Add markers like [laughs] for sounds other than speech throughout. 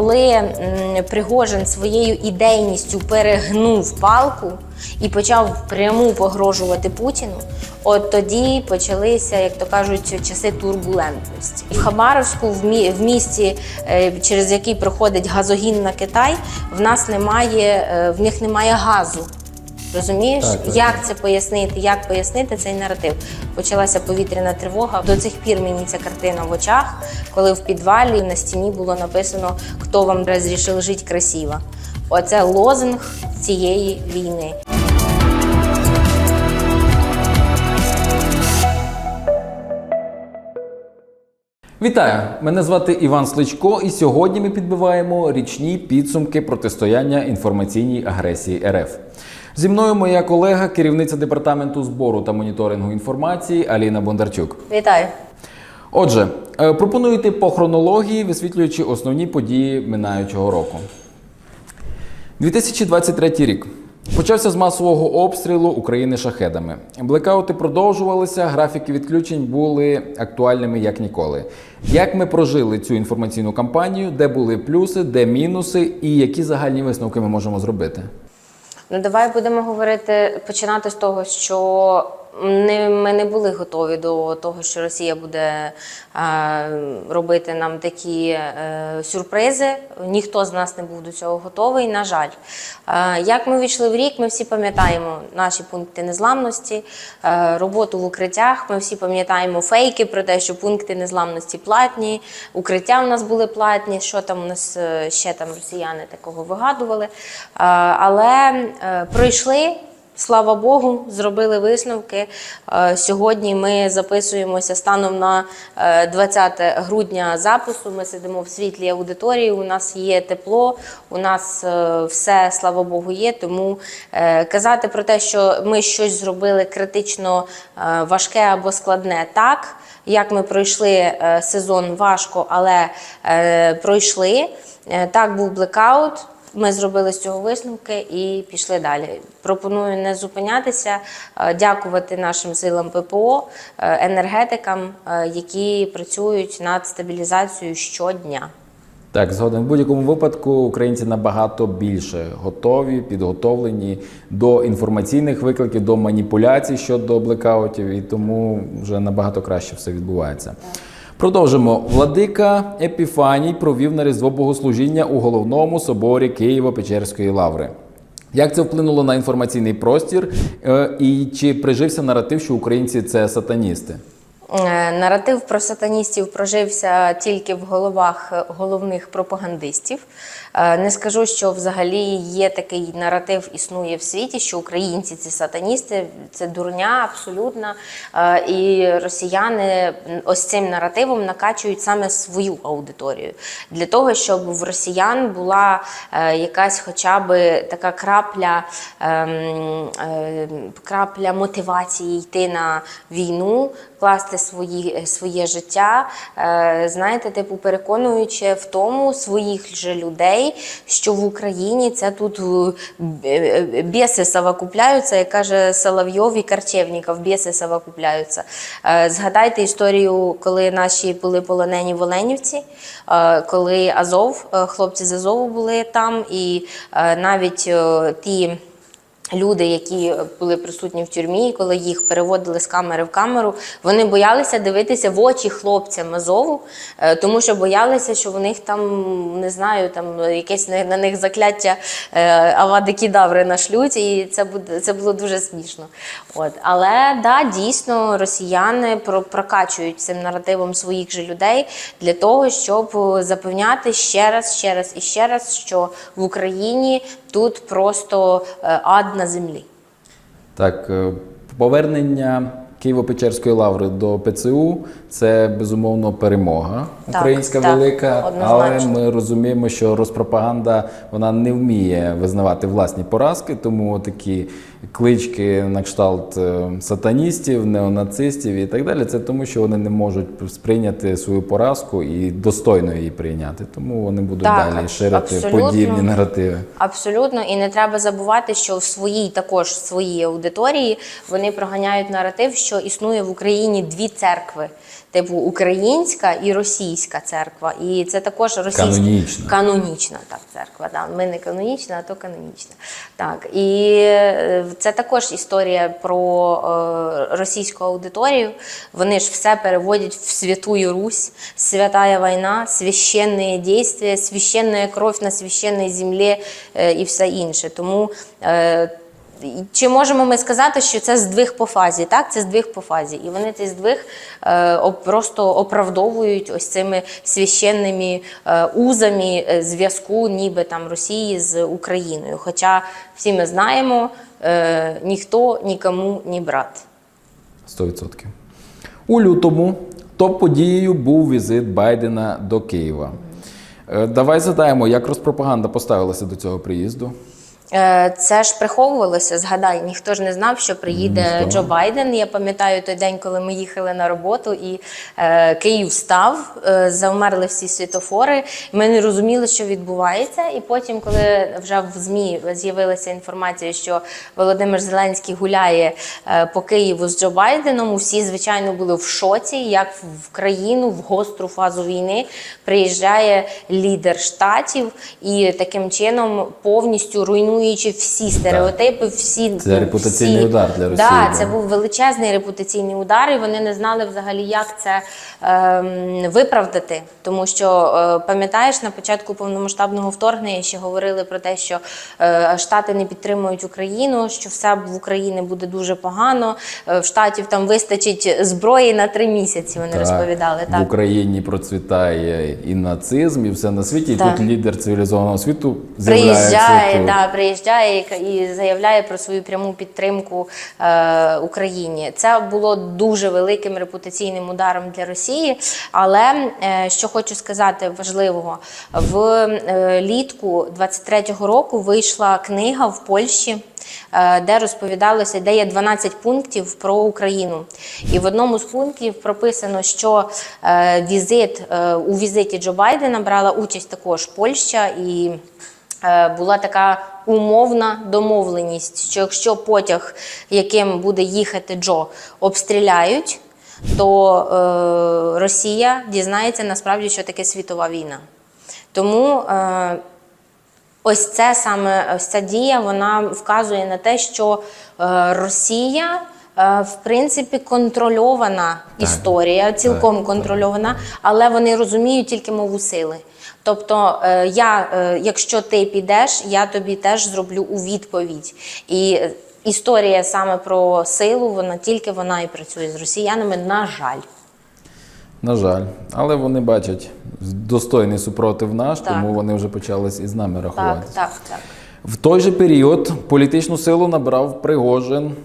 коли Пригожин своєю ідейністю перегнув палку і почав пряму погрожувати Путіну, от тоді почалися, як то кажуть, часи турбулентності. В Хабаровську, в мі- в місті, е, через який проходить газогін на Китай, в нас немає, е, в них немає газу. Розумієш, Так, так. як це пояснити, як пояснити цей наратив? Почалася повітряна тривога. До цих пір мені ця картина в очах, коли в підвалі на стіні було написано Хто вам розрішив жити красиво. Оце лозунг цієї війни. Вітаю! Мене звати Іван Сличко, і сьогодні ми підбиваємо річні підсумки протистояння інформаційній агресії РФ. Зі мною моя колега, керівниця департаменту збору та моніторингу інформації Аліна Бондарчук. Вітаю! Отже, е, пропоную йти по хронології, висвітлюючи основні події минаючого року. 2023 рік. Почався з масового обстрілу України шахедами. Блекаути продовжувалися, графіки відключень були актуальними як ніколи. Як ми прожили цю інформаційну кампанію, де були плюси, де мінуси, і які загальні висновки ми можемо зробити? Ну давай будемо говорити, починати з того, що не, ми не були готові до того, що Росія буде робити нам такі е, сюрпризи. Ніхто з нас не був до цього готовий. На жаль, як ми війшли в рік, ми всі пам'ятаємо наші пункти незламності, е, роботу в укриттях. Ми всі пам'ятаємо фейки про те, що пункти незламності платні, укриття у нас були платні. Що там у нас е, ще там росіяни такого вигадували. Але пройшли. Слава Богу, зробили висновки. Е, Сьогодні ми записуємося станом на е, 20 грудня запису. Ми сидимо в світлій аудиторії. У нас є тепло, у нас е, все, слава Богу, є. Тому е, казати про те, що ми щось зробили критично е, важке або складне, так. Як ми пройшли е, сезон важко, але е, пройшли. Е, Так, був блекаут. Ми зробили з цього висновки і пішли далі. Пропоную не зупинятися, е, дякувати нашим силам ППО, е, енергетикам, е, які працюють над стабілізацією щодня. Так, згодом в будь-якому випадку українці набагато більше готові, підготовлені до інформаційних викликів, до маніпуляцій щодо блекаутів, і тому вже набагато краще все відбувається. Продовжимо. Владика Епіфаній провів на Різдво Богослужіння у головному соборі Києво-Печерської лаври. Як це вплинуло на інформаційний простір? Е, І чи прижився наратив, що українці це сатаністи? Е, Наратив про сатаністів прожився тільки в головах е, головних пропагандистів. Е, Не скажу, що взагалі є такий наратив, існує в світі, що українці це сатаністи, це дурня абсолютна. Е, І росіяни ось цим наративом накачують саме свою аудиторію для того, щоб в росіян була е, якась хоча б така крапля, ем, крапля мотивації йти на війну, класти свої, своє життя, знаєте, типу, переконуючи в тому своїх же людей, що в Україні це тут е, е, біси совокупляються, як каже Соловйов і Карчевніков, біси совокупляються. Е, Згадайте історію, коли наші були полонені в Оленівці, е, коли Азов, е, хлопці з Азову були там, і е, навіть е, ті. Люди, які були присутні в тюрмі, коли їх переводили з камери в камеру, вони боялися дивитися в очі хлопцям Азову, е, тому що боялися, що в них там не знаю, там якесь на них закляття е, авади кідаври нашлють, і це буде це було дуже смішно. От але да, дійсно росіяни про- прокачують цим наративом своїх же людей для того, щоб запевняти ще раз, ще раз і ще раз, що в Україні тут просто е, ад на землі. Так, е, повернення Києво-Печерської лаври до ПЦУ це безумовно перемога українська так, велика, але ми розуміємо, що розпропаганда вона не вміє визнавати власні поразки, тому такі клички на кшталт е, сатаністів, неонацистів і так далі. Це тому, що вони не можуть сприйняти свою поразку і достойно її прийняти. Тому вони будуть Так, далі ширити подібні наративи. Абсолютно, і не треба забувати, що в своїй також в своїй аудиторії вони проганяють наратив, що існує в Україні дві церкви. Типу українська і російська церква. І це також російська Канонічна. канонічна так, церква. Да. Ми не канонічна, а то канонічна. Так. І е, це також історія про е, російську аудиторію. Вони ж все переводять в Святую Русь, святая війна, священні дійства, священна кров на священній землі е, і все інше. Тому чи можемо ми сказати, що це здвиг по фазі? Так, це здвиг по фазі. І вони цей здвиг е, просто оправдовують ось цими священними е, узами е, зв'язку, ніби там Росії з Україною. Хоча всі ми знаємо, ніхто нікому не брат. 100%. У лютому топ-подією був візит Байдена до Києва. Давай задаємо, як Розпропаганда поставилася до цього приїзду. Е, Це ж приховувалося. Згадай, ніхто ж не знав, що приїде Ніхто. Джо Байден. Я пам'ятаю той день, коли ми їхали на роботу, і е, Київ став, е, завмерли всі світофори. Ми не розуміли, що відбувається. І потім, коли вже в ЗМІ з'явилася інформація, що Володимир Зеленський гуляє е, по Києву з Джо Байденом, усі звичайно були в шоці, як в країну в гостру фазу війни приїжджає лідер штатів і таким чином повністю руйнуючи всі стереотипи, всі Це репутаційний всі- удар для Росії, Да, це був величезний репутаційний удар, і вони не знали взагалі, як це ем, виправдати. Тому що е, пам'ятаєш, на початку повномасштабного вторгнення ще говорили про те, що е, Штати не підтримують Україну, що все в Україні буде дуже погано. е, В штатів там вистачить зброї на три місяці. Вони розповідали В. Україні процвітає і нацизм, і все на світі. І Так. тут лідер цивілізованого світу з'являється Приїжджає, да, приїжджає і і заявляє про свою пряму підтримку е, Україні. Це було дуже великим репутаційним ударом для Росії. Але е, що хочу сказати важливого, в е, літку 23-го року вийшла книга в Польщі. е, Де розповідалося, де є 12 пунктів про Україну, і в одному з пунктів прописано, що е, візит е, у візиті Джо Байдена брала участь також Польща і була така умовна домовленість, що якщо потяг, яким буде їхати Джо, обстріляють, то е, Росія дізнається насправді, що таке світова війна. Тому е, ось це саме ось ця дія вона вказує на те, що е, Росія. е, В принципі, контрольована історія, цілком контрольована, але вони розуміють тільки мову сили. Тобто, е, я, е, якщо ти підеш, я тобі теж зроблю у відповідь. І історія саме про силу, вона тільки вона і працює з росіянами, на жаль. На жаль, але вони бачать достойний супротив наш, Так. тому вони вже почали із нами рахувати. Так, так, так. В той же період політичну силу набрав Пригожин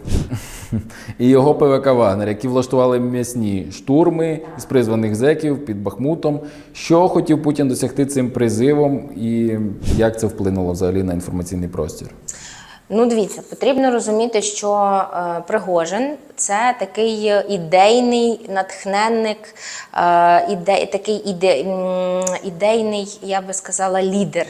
і його ПВК Вагнер, які влаштували м'ясні штурми з призваних зеків під Бахмутом. Що хотів Путін досягти цим призивом, і як це вплинуло взагалі на інформаційний простір? Ну, дивіться, потрібно розуміти, що е, Пригожин це такий ідейний натхненник, е, іде, такий іде, ідейний, я би сказала, лідер.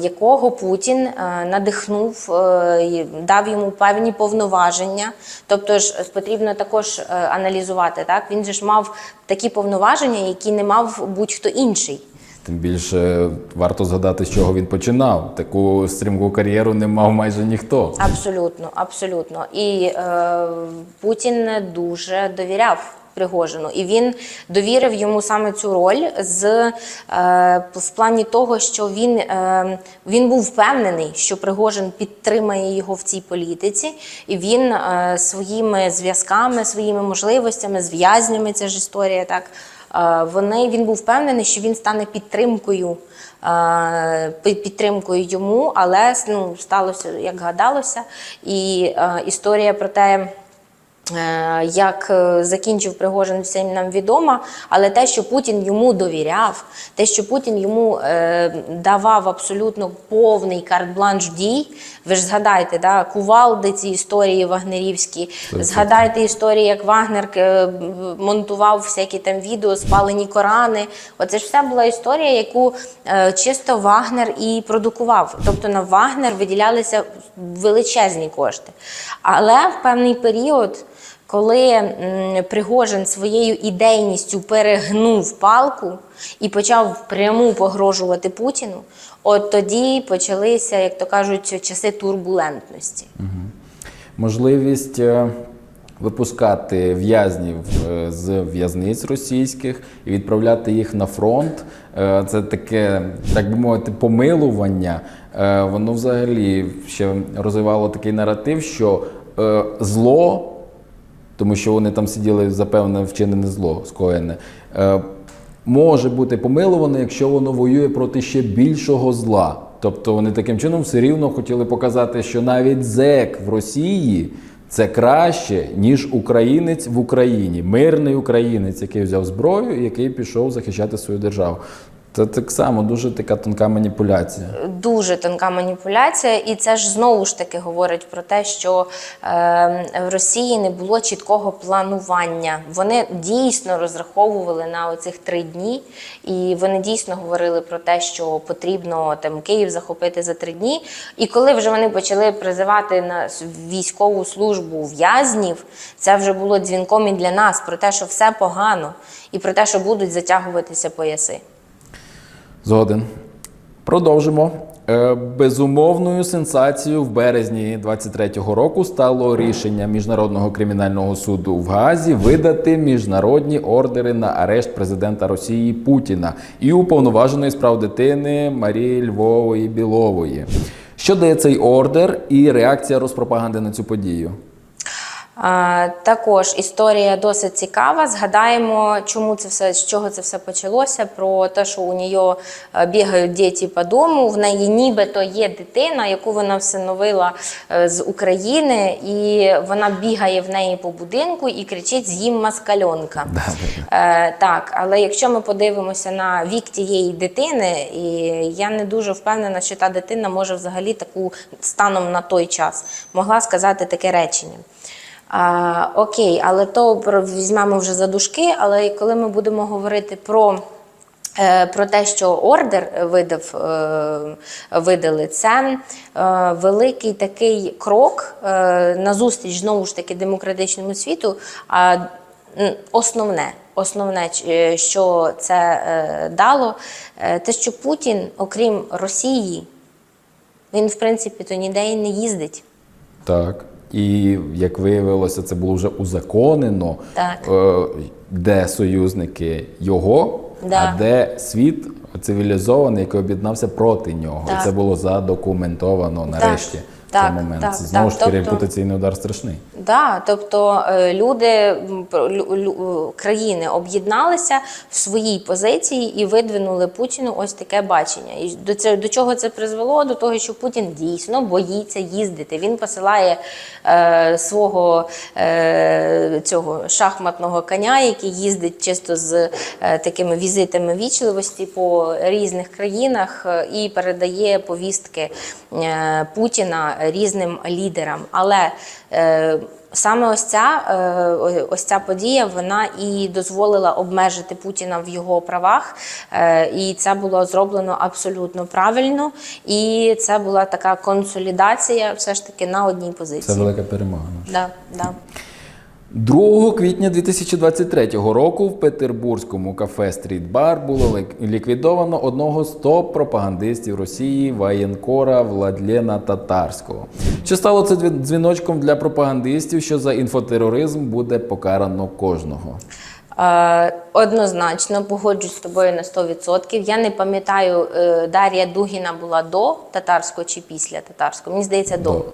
Якого Путін е, надихнув, е, дав йому певні повноваження. Тобто ж потрібно також е, аналізувати. Так він же ж мав такі повноваження, які не мав будь-хто інший. Тим більше варто згадати, з чого він починав. Таку стрімку кар'єру не мав майже ніхто. Абсолютно, абсолютно. І е, Путін дуже довіряв. Пригожину, і він довірив йому саме цю роль з е, в плані того, що він, е, він був впевнений, що Пригожин підтримає його в цій політиці, і він е, своїми зв'язками, своїми можливостями, з в'язнями, це ж історія так. е, Вони він був впевнений, що він стане підтримкою е, підтримкою йому, але ну, сталося як гадалося. І е, історія про те. Е, Як е, закінчив Пригожин, всім нам відомо, але те, що Путін йому довіряв, те, що Путін йому е, давав абсолютно повний карт-бланш дій. Ви ж згадайте, да, кувалди ці історії вагнерівські, згадайте історії, як Вагнер е, монтував всякі там відео, спалені Корани. Оце ж все була історія, яку е, чисто Вагнер і продукував. Тобто на Вагнер виділялися величезні кошти. Але в певний період Коли Пригожин своєю ідейністю перегнув палку і почав впряму погрожувати Путіну, от тоді почалися, як то кажуть, часи турбулентності. Можливість е, випускати в'язнів е, з в'язниць російських і відправляти їх на фронт. е, Це таке, так би мовити, помилування. Воно взагалі ще розвивало такий наратив, що зло, тому що вони там сиділи за певне вчинене зло скоєне. е, Може бути помилуване, якщо воно воює проти ще більшого зла. Тобто вони таким чином все рівно хотіли показати, що навіть зек в Росії це краще, ніж українець в Україні, мирний українець, який взяв зброю і який пішов захищати свою державу. Це так само дуже така тонка маніпуляція. дуже тонка маніпуляція, і це ж знову ж таки говорить про те, що е, в Росії не було чіткого планування. Вони дійсно розраховували на оцих три дні, і вони дійсно говорили про те, що потрібно там Київ захопити за три дні. І коли вже вони почали призивати на військову службу в'язнів, це вже було дзвінком і для нас про те, що все погано, і про те, що будуть затягуватися пояси. Згоден. Продовжимо. Е, Безумовною сенсацією в березні 23-го року стало рішення Міжнародного кримінального суду в Гаазі видати міжнародні ордери на арешт президента Росії Путіна і уповноваженої з прав дитини Марії Львової Білової. Що дає цей ордер і реакція Роспропаганди на цю подію? Також історія досить цікава. Згадаємо, чому це все з чого це все почалося. Про те, що у нього е, бігають діти по дому. В неї нібито є дитина, яку вона всиновила е, з України, і вона бігає в неї по будинку і кричить: з'їм маскальонка. Е, так, але якщо ми подивимося на вік тієї дитини, і я не дуже впевнена, що та дитина може взагалі таку станом на той час могла сказати таке речення. А, окей, але то візьмемо вже за дужки, але коли ми будемо говорити про. е, Про те, що ордер видав, е, видали, це е, великий такий крок назустріч знову ж таки демократичному світу. А основне, основне, що це дало, те, що Путін, окрім Росії, він в принципі то ніде і не їздить. Так. І як виявилося, це було вже узаконено, Так. Е, де союзники його, Да. а де світ цивілізований, який об'єднався проти нього. Так. І це було задокументовано нарешті. В Так, цей момент. так, це знову ж таки Тобто- репутаційний удар страшний. Да, тобто е, люди е, країни об'єдналися в своїй позиції і видвинули Путіну ось таке бачення. І до цього до чого це призвело? До того, що Путін дійсно боїться їздити. Він посилає е, свого е, цього шахматного коня, який їздить чисто з е, такими візитами вічливості по різних країнах е, і передає повістки е, Путіна різним лідерам. Але е, Саме ось ця, е, ось ця подія вона і дозволила обмежити Путіна в його правах, е, і це було зроблено абсолютно правильно. І це була така консолідація, все ж таки на одній позиції. Це велика перемога. Да, да. 2 квітня 2023 року в петербурзькому кафе Стріт Бар було ліквідовано одного з топ-пропагандистів Росії воєнкора Владлена Татарського. Чи стало це дзвіночком для пропагандистів, що за інфотероризм буде покарано кожного? Е, Однозначно погоджуюсь з тобою на 100%. Я не пам'ятаю, е, Дар'я Дугіна була до татарського чи після татарського. Мені здається, до, До.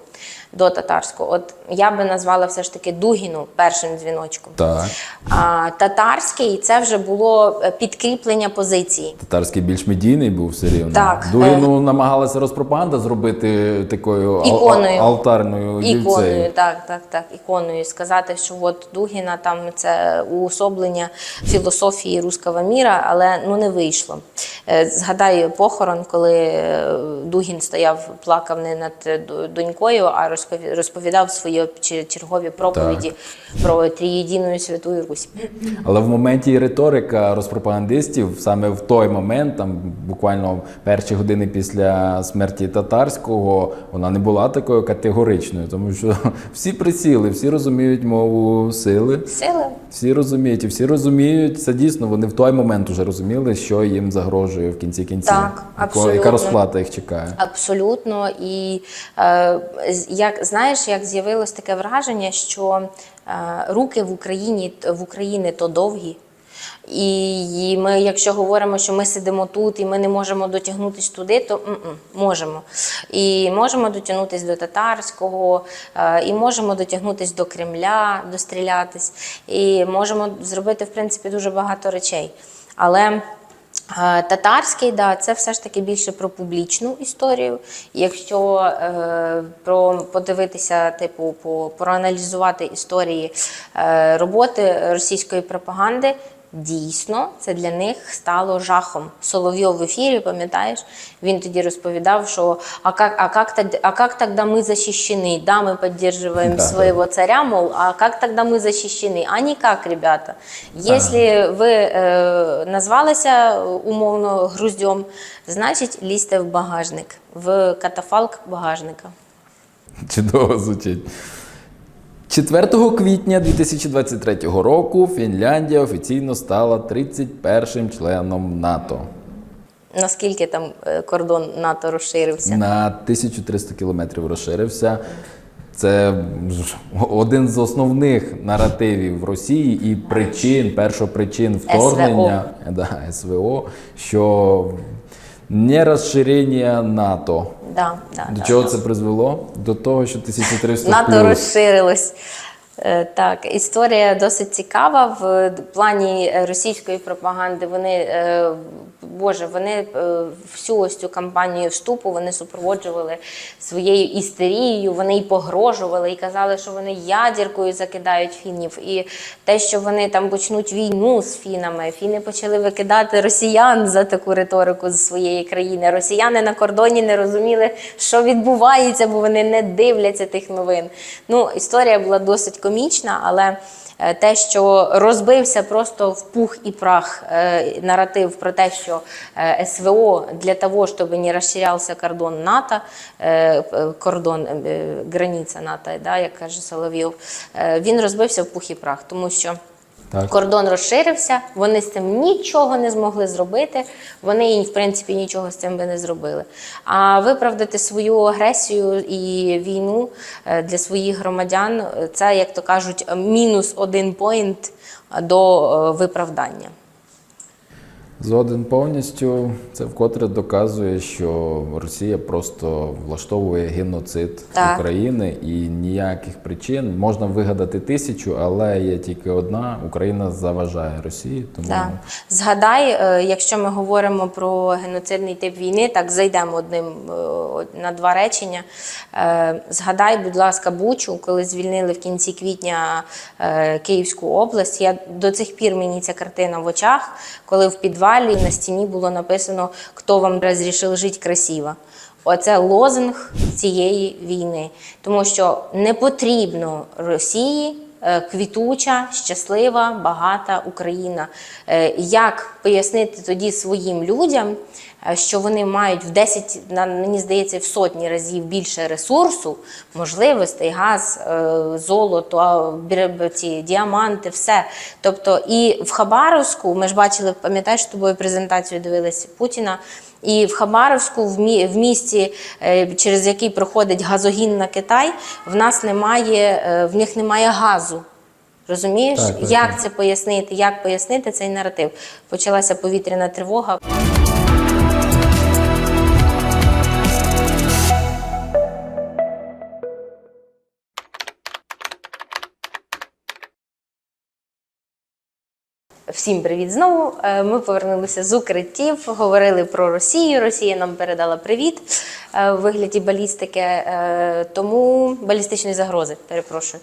До татарського. От я би назвала все ж таки Дугіну першим дзвіночком. Так. А татарський це вже було е, підкріплення позиції. Татарський більш медійний був все рівно. Так, Дугіну намагалася розпропаганда зробити такою ал- Іконою. алтарною Іконою, вівцею. так, так, так, іконою. Сказати, що от Дугіна там це уособлення філософії. руского міра, але ну не вийшло. Е, Згадаю похорон, коли е, Дугін стояв, плакав не над е, донькою, а розпові- розповідав свої чергові проповіді про трієдину святу Русь. Але в моменті риторика розпропагандистів саме в той момент, там буквально перші години після смерті татарського, вона не була такою категоричною, тому що [laughs] всі присіли, всі розуміють мову сили. Сили Всі розуміють, і всі розуміють, це дійсно вони в той момент вже розуміли, що їм загрожує в кінці кінців. Так, абсолютно. Яка розплата їх чекає. Абсолютно. І е, з- як знаєш, як з'явилось таке враження, що е, руки в Україні в Україні то довгі. І, ми, якщо говоримо, що ми сидимо тут і ми не можемо дотягнутися туди, то м-м, можемо. І можемо дотягнутися до татарського, е, і можемо дотягнутися до Кремля, дострілятись, і можемо зробити в принципі дуже багато речей. Але Татарський, да, це все ж таки більше про публічну історію. Якщо е, про подивитися, типу, по, проаналізувати історії е, роботи російської пропаганди, дійсно це для них стало жахом. Соловйов в ефірі, пам'ятаєш, він тоді розповідав, що а как, а как, тог- а как тогда мы защищены? Да, мы поддерживаем Да, своего царя, мол, а как тогда мы защищены? А никак, ребята. Если ви е, назвалися умовно груздем, значить лізьте в багажник, в катафалк багажника. Чудово звучить. 4 квітня 2023 року Фінляндія офіційно стала 31-м членом НАТО. Наскільки там е, кордон НАТО розширився? На 1300 кілометрів розширився. Це один з основних наративів Росії і причин, першопричин вторгнення да, СВО, що не розширення НАТО. Да, да, До да, чого да. це призвело? До того, що 1300 НАТО плюс. розширилось. Е, Так, історія досить цікава в плані е, російської пропаганди. Вони е, Боже, вони всю ось цю кампанію вступу вони супроводжували своєю істерією. Вони й погрожували, і казали, що вони ядеркою закидають фінів. І те, що вони там почнуть війну з фінами, фіни почали викидати росіян за таку риторику з своєї країни. Росіяни на кордоні не розуміли, що відбувається, бо вони не дивляться тих новин. Ну, історія була досить комічна, але е, те, що розбився просто в пух і прах е, наратив про те, що е, СВО для того, щоб не розширявся кордон НАТО, кордон, границя НАТО, да, як каже Соловйов, він розбився в пух і прах, тому що. Так. Кордон розширився, вони з цим нічого не змогли зробити. Вони, в принципі, нічого з цим би не зробили. А виправдати свою агресію і війну е, для своїх громадян е, це, як то кажуть, мінус один поінт до е, виправдання. Згоден повністю. Це вкотре доказує, що Росія просто влаштовує геноцид Так. України і ніяких причин можна вигадати тисячу, але є тільки одна: Україна заважає Росії. Тому Да. Згадай, е, якщо ми говоримо про геноцидний тип війни, так зайдемо одним е, на два речення. Е, Згадай, будь ласка, Бучу, коли звільнили в кінці квітня Київську область. Я до цих пір мені ця картина в очах, коли в підвалі на стіні було написано Хто вам розрішив жити красиво. Оце лозунг цієї війни, тому що не потрібно Росії е, квітуча, щаслива, багата Україна. Е, Як пояснити тоді своїм людям, що вони мають в 10, на- мені здається, в сотні разів більше ресурсу, можливостей, газ, е, золото, ці діаманти, все. Тобто, і в Хабаровську ми ж бачили, пам'ятаєш, тобою презентацію дивилися Путіна. І в Хабаровську, в мі- в місті, е, через який проходить газогін на Китай, в нас немає, е, в них немає газу. Розумієш, так, як так. це пояснити? Як пояснити цей наратив? Почалася повітряна тривога. Всім привіт знову. Е, Ми повернулися з укриттів, говорили про Росію. Росія нам передала привіт. е, в вигляді балістики, е, тому балістичної загрози. Перепрошую.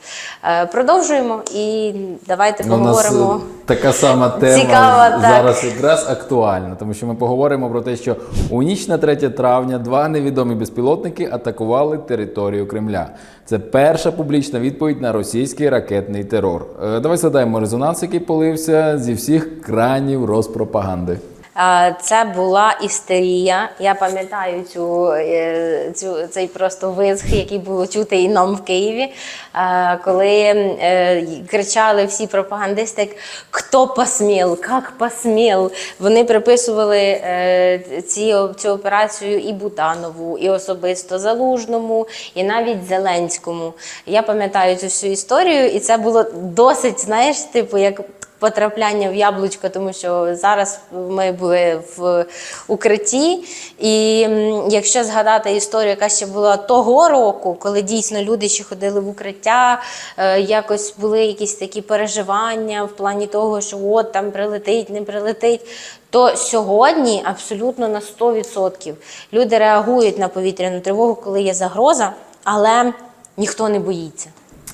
Продовжуємо і давайте Ну, У нас поговоримо. така сама тема Цікава, так. зараз якраз актуальна, тому що ми поговоримо про те, що у ніч на 3 травня два невідомі безпілотники атакували територію Кремля. Це перша публічна відповідь на російський ракетний терор. Давай згадаємо резонанс, який полився зі всіх кранів розпропаганди. Це була істерія. Я пам'ятаю цю, е, цю цей просто визг, який було чути і нам в Києві, коли е, кричали всі пропагандисти, хто посмів, як посмів. Вони приписували е, ці, цю операцію і Бутанову, і особисто Залужному, і навіть Зеленському. Я пам'ятаю цю всю історію, і це було досить, знаєш, типу, як потрапляння в яблучко, тому що зараз ми були в укритті. І якщо згадати історію, яка ще була того року, коли дійсно люди ще ходили в укриття, е, якось були якісь такі переживання в плані того, що от там прилетить, не прилетить. То сьогодні абсолютно на 100% люди реагують на повітряну тривогу, коли є загроза, але ніхто не боїться.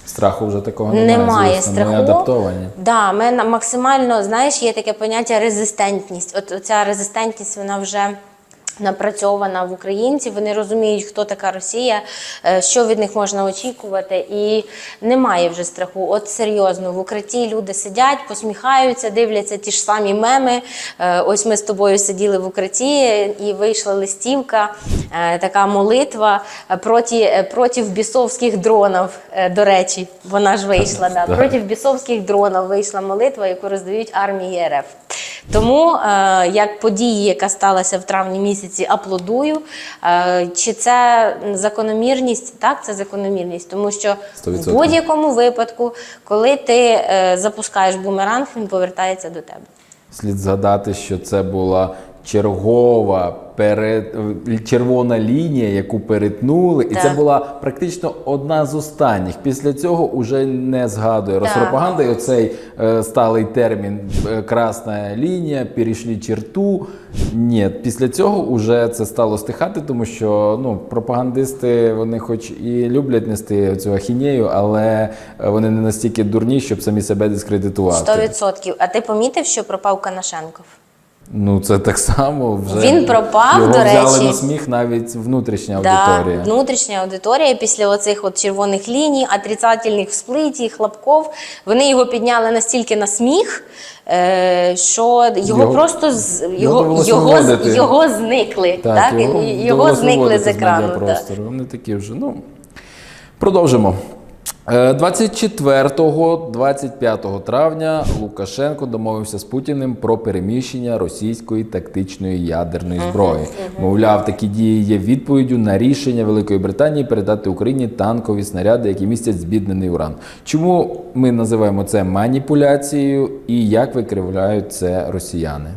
Страху вже такого немає. Немає звісно, страху. Ми адаптовані. Да, ми максимально, знаєш, є таке поняття резистентність. От ця резистентність, вона вже напрацьована в українців. Вони розуміють, хто така Росія, е, що від них можна очікувати, і немає вже страху. От серйозно, в укритті люди сидять, посміхаються, дивляться ті ж самі меми. Е, Ось ми з тобою сиділи в укритті, і вийшла листівка, е, така молитва проти, проти бісовських дронів. До речі, вона ж вийшла. Да, проти бісовських дронів вийшла молитва, яку роздають армії РФ. Тому е, як події, яка сталася в травні місяці, аплодую. Е, чи це закономірність? Так, це закономірність, тому що в 100%. будь-якому випадку, коли ти е, запускаєш бумеранг, він повертається до тебе. Слід згадати, що це була чергова перед... червона лінія, яку перетнули, і це була практично одна з останніх. Після цього уже не згадує Так. Роспропаганда і оцей е, сталий термін е, красна лінія, перейшли черту. Ні, після цього вже це стало стихати, тому що ну, пропагандисти вони хоч і люблять нести цю ахінею, але е, вони не настільки дурні, щоб самі себе дискредитувати. 100%. А ти помітив, що пропав Канашенков? Ну, це так само вже Він пропав, його до взяли речі. на сміх навіть внутрішня Да, аудиторія. внутрішня аудиторія після оцих от червоних ліній, отрицательних всплитів, хлопков, вони його підняли настільки на сміх, е, що його, Його- просто з, його його, його, його зникли. Так, його, його зникли з екрану. так. Вони такі вже. Ну, продовжимо. Е, 24-25 травня Лукашенко домовився з Путіним про переміщення російської тактичної ядерної зброї. Мовляв, такі дії є відповіддю на рішення Великої Британії передати Україні танкові снаряди, які містять збіднений уран. Чому ми називаємо це маніпуляцією і як викривляють це росіяни?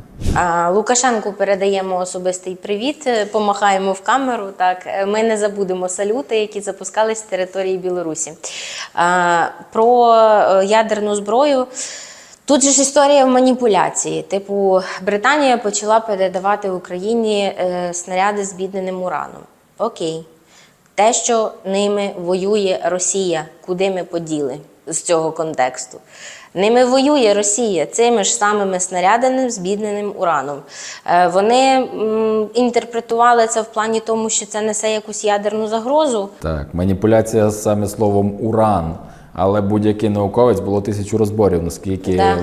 Лукашенку передаємо особистий привіт, е, помахаємо в камеру. Так, Е, ми не забудемо салюти, які запускались з території Білорусі. Про е, ядерну зброю. Тут же ж історія маніпуляції. Типу, Британія почала передавати Україні снаряди з бідненим ураном. Окей. Те, що ними воює Росія, куди ми поділи з цього контексту? Ними воює Росія цими ж самими снарядами збідненим ураном. Е, Вони інтерпретували це в плані тому, що це несе якусь ядерну загрозу. Так, маніпуляція саме словом уран. Але будь-який науковець було тисячу розборів, наскільки Да.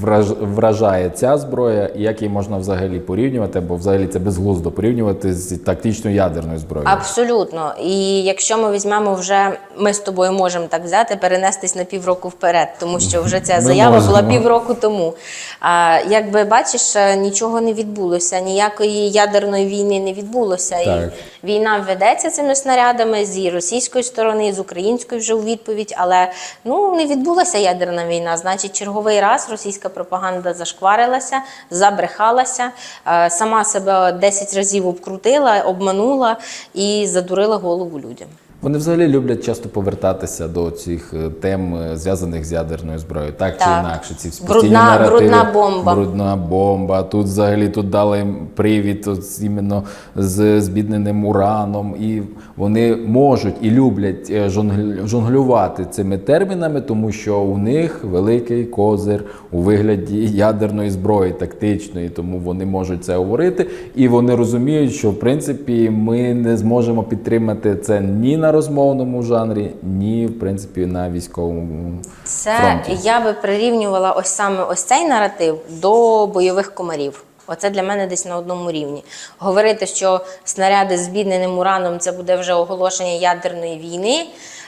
Враж- вражає ця зброя, і як її можна взагалі порівнювати, бо взагалі це безглуздо порівнювати з тактичною ядерною зброєю. Абсолютно. І якщо ми візьмемо вже, ми з тобою можемо так взяти, перенестись на півроку вперед, тому що вже ця [laughs] заява була півроку тому. А, якби бачиш, е, нічого не відбулося, ніякої ядерної війни не відбулося. Так. І війна ведеться цими снарядами з російської сторони, і з української вже у відповідь, але ну не відбулася ядерна війна. Значить, черговий раз російська пропаганда зашкварилася, забрехалася, е, сама себе 10 разів обкрутила, обманула і задурила голову людям. Вони взагалі люблять часто повертатися до цих е, тем, е, зв'язаних з ядерною зброєю. Так, чи інакше, ці постійні Брудна- наративи. брудна бомба. Брудна бомба. Тут взагалі тут дали привід от, іменно з збідненим ураном. І вони можуть і люблять е, жонгль- жонглювати цими термінами, тому що у них великий козир у вигляді ядерної зброї, тактичної. Тому вони можуть це говорити. І вони розуміють, що в принципі ми не зможемо підтримати це ні на розмовному жанрі, ні в принципі на військовому Це фронті. я би прирівнювала ось саме ось цей наратив до бойових комарів. Оце для мене десь на одному рівні. Говорити, що снаряди з збідненим ураном це буде вже оголошення ядерної війни,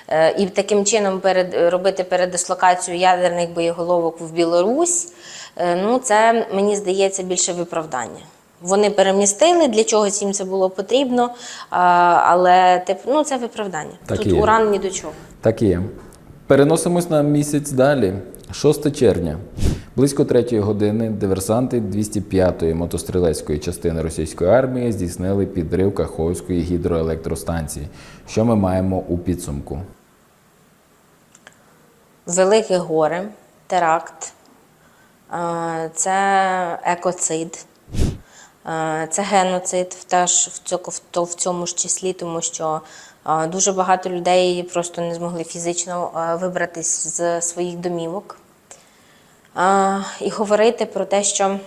е, і таким чином перед, робити передислокацію ядерних боєголовок в Білорусь. е, Ну, це мені здається більше виправдання. Вони перемістили, для чогось їм це було потрібно, але тип, ну, це виправдання. Так Тут є. уран ні до чого. Так і є. Переносимось на місяць далі. 6 червня. Близько 3 години диверсанти 205-ї мотострілецької частини російської армії здійснили підрив Каховської гідроелектростанції. Що ми маємо у підсумку? Велике горе, теракт, це екоцид, це геноцид теж в цьому, в в цьому ж числі, тому що е, дуже багато людей просто не змогли фізично е, вибратись з своїх домівок. Е, І говорити про те, що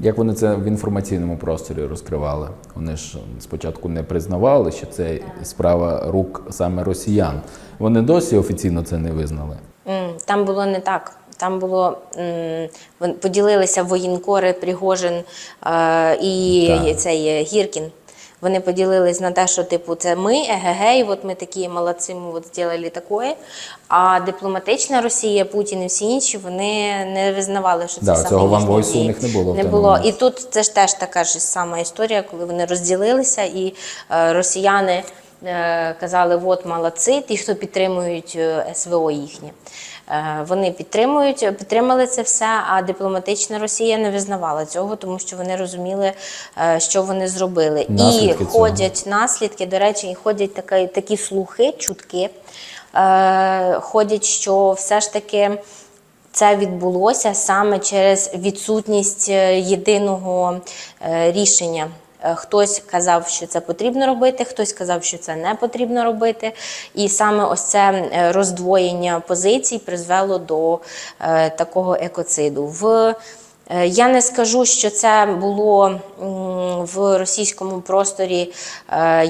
Як вони це в інформаційному просторі розкривали? Вони ж спочатку не признавали, що це справа рук саме росіян. Вони досі офіційно це не визнали. Там було не так. Там було поділилися воєнкори Пригожин е, і Так. цей е, Гіркін. Вони поділились на те, що типу це ми, егегей, от ми такі молодці, ми от зробили таке. А дипломатична Росія, Путін і всі інші вони не визнавали, що це Да, саме цього Ван Войсу у них не було Не було. момент. І тут це ж теж така ж сама історія, коли вони розділилися, і е, росіяни е, казали, от молодці, ті, хто підтримують е, СВО їхнє. Е, Вони підтримують, підтримали це все, а дипломатична Росія не визнавала цього, тому що вони розуміли, е, що вони зробили. Наслідки і цього. ходять наслідки, до речі, і ходять такі, такі слухи, чутки. Е, ходять, що все ж таки це відбулося саме через відсутність єдиного рішення. Е, Хтось казав, що це потрібно робити, хтось казав, що це не потрібно робити. І саме ось це е, роздвоєння позицій призвело до е, такого екоциду. В Я не скажу, що це було в російському просторі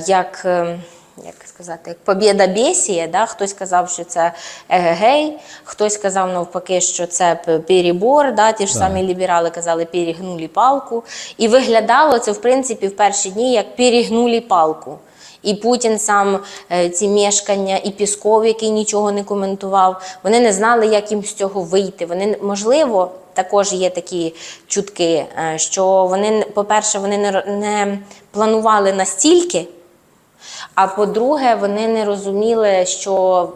як. е, Як сказати, як побєда бесія, да? хтось казав, що це егегей, хтось казав навпаки, що це перебор, да? ті ж самі ліберали казали, перегнули палку. І виглядало це, в принципі, в перші дні як перегнули палку. І Путін сам е, ці мешкання, і Пісков, який нічого не коментував, вони не знали, як їм з цього вийти. Вони можливо, також є такі чутки, е, що вони, по-перше, вони не планували настільки. А по-друге, вони не розуміли, що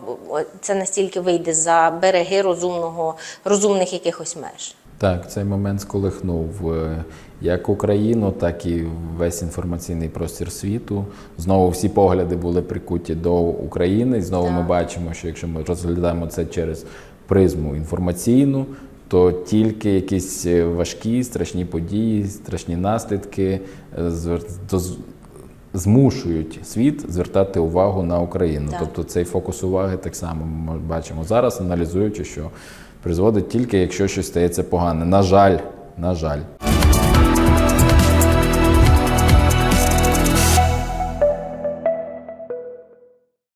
це настільки вийде за береги розумного, розумних якихось меж. Так, цей момент сколихнув е, як Україну, так і весь інформаційний простір світу. Знову всі погляди були прикуті до України. І знову ми бачимо, що якщо ми розглядаємо це через призму інформаційну, то тільки якісь е, важкі, страшні події, страшні наслідки е, змушують світ звертати увагу на Україну. Так. Тобто цей фокус уваги так само ми бачимо зараз, аналізуючи, що призводить тільки, якщо щось стається погане. На жаль, на жаль.